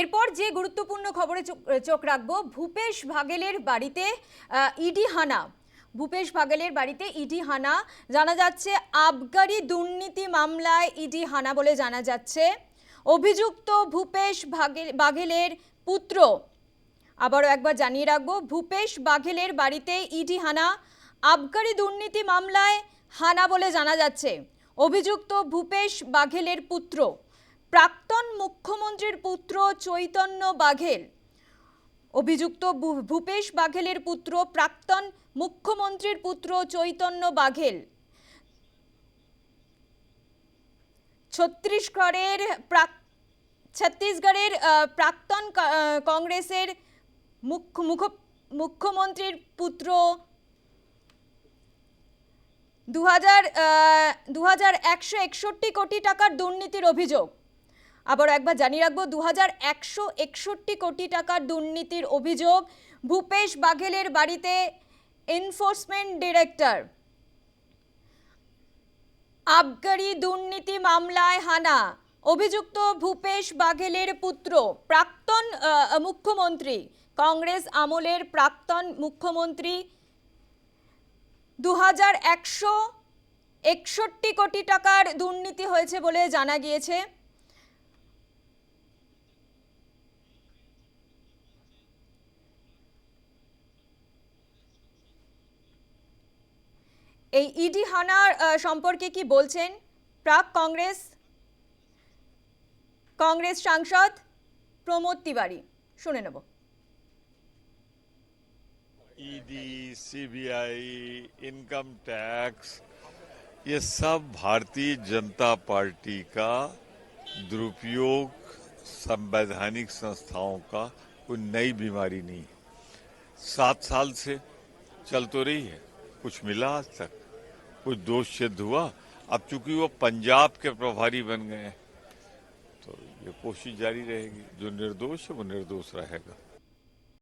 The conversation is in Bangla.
এরপর যে গুরুত্বপূর্ণ খবরে চোখ- রাখব, ভূপেশ ভাগেলের বাড়িতে ইডি হানা। ভূপেশ ভাগেলের বাড়িতে ইডি হানা। জানা যাচ্ছে আবগারি দুর্নীতি মামলায় ইডি হানা বলে জানা যাচ্ছে। অভিযুক্ত ভূপেশ ভাগেল বাঘেলের পুত্র। আবারও একবার জানিয়ে রাখব, ভূপেশ বাঘেলের বাড়িতে ইডি হানা। আবগারি দুর্নীতি মামলায় হানা বলে জানা যাচ্ছে। অভিযুক্ত ভূপেশ বাঘেলের পুত্র। প্রাক্তন মুখ্যমন্ত্রীর পুত্র চৈতন্য বাঘেল। অভিযুক্ত ভূপেশ বাঘেলের পুত্র প্রাক্তন মুখ্যমন্ত্রীর পুত্র চৈতন্য বাঘেল। ছত্তিশগড়ের প্রাক, ছত্তিশগড়ের প্রাক্তন কংগ্রেসের মুখ্য- মুখ্যমন্ত্রীর পুত্র দু হাজার কোটি টাকার দুর্নীতির অভিযোগ। আবার একবার জানিয়ে রাখব দু হাজার একশো একষট্টি কোটি টাকার দুর্নীতির অভিযোগ ভূপেশ বাঘেলের বাড়িতে এনফোর্সমেন্ট ডিরেক্টর। আবগারি দুর্নীতি মামলায় হানা, অভিযুক্ত ভূপেশ বাঘেলের পুত্র, প্রাক্তন মুখ্যমন্ত্রী, কংগ্রেস আমলের প্রাক্তন মুখ্যমন্ত্রী। দু হাজার একশো একষট্টি কোটি টাকার দুর্নীতি হয়েছে বলে জানা গিয়েছে। এই ইডি হানার আহ, সম্পর্কে কি বলছেন প্রাক কংগ্রেস কংগ্রেস সাংসদ প্রমোদ তিওয়ারি শুনে নেব ईडी सीबीआई इनकम टैक्स ये सब भारतीय जनता पार्टी का दुरुपयोग संवैधानिक संस्थाओं का कोई नई बीमारी नहीं है सात साल से चल तो रही है कुछ मिला आज तक। कुछ दोष सिद्ध हुआ? अब चूँकि वो पंजाब के प्रभारी बन गए तो ये कोशिश जारी रहेगी। जो निर्दोष है, वो निर्दोष रहेगा।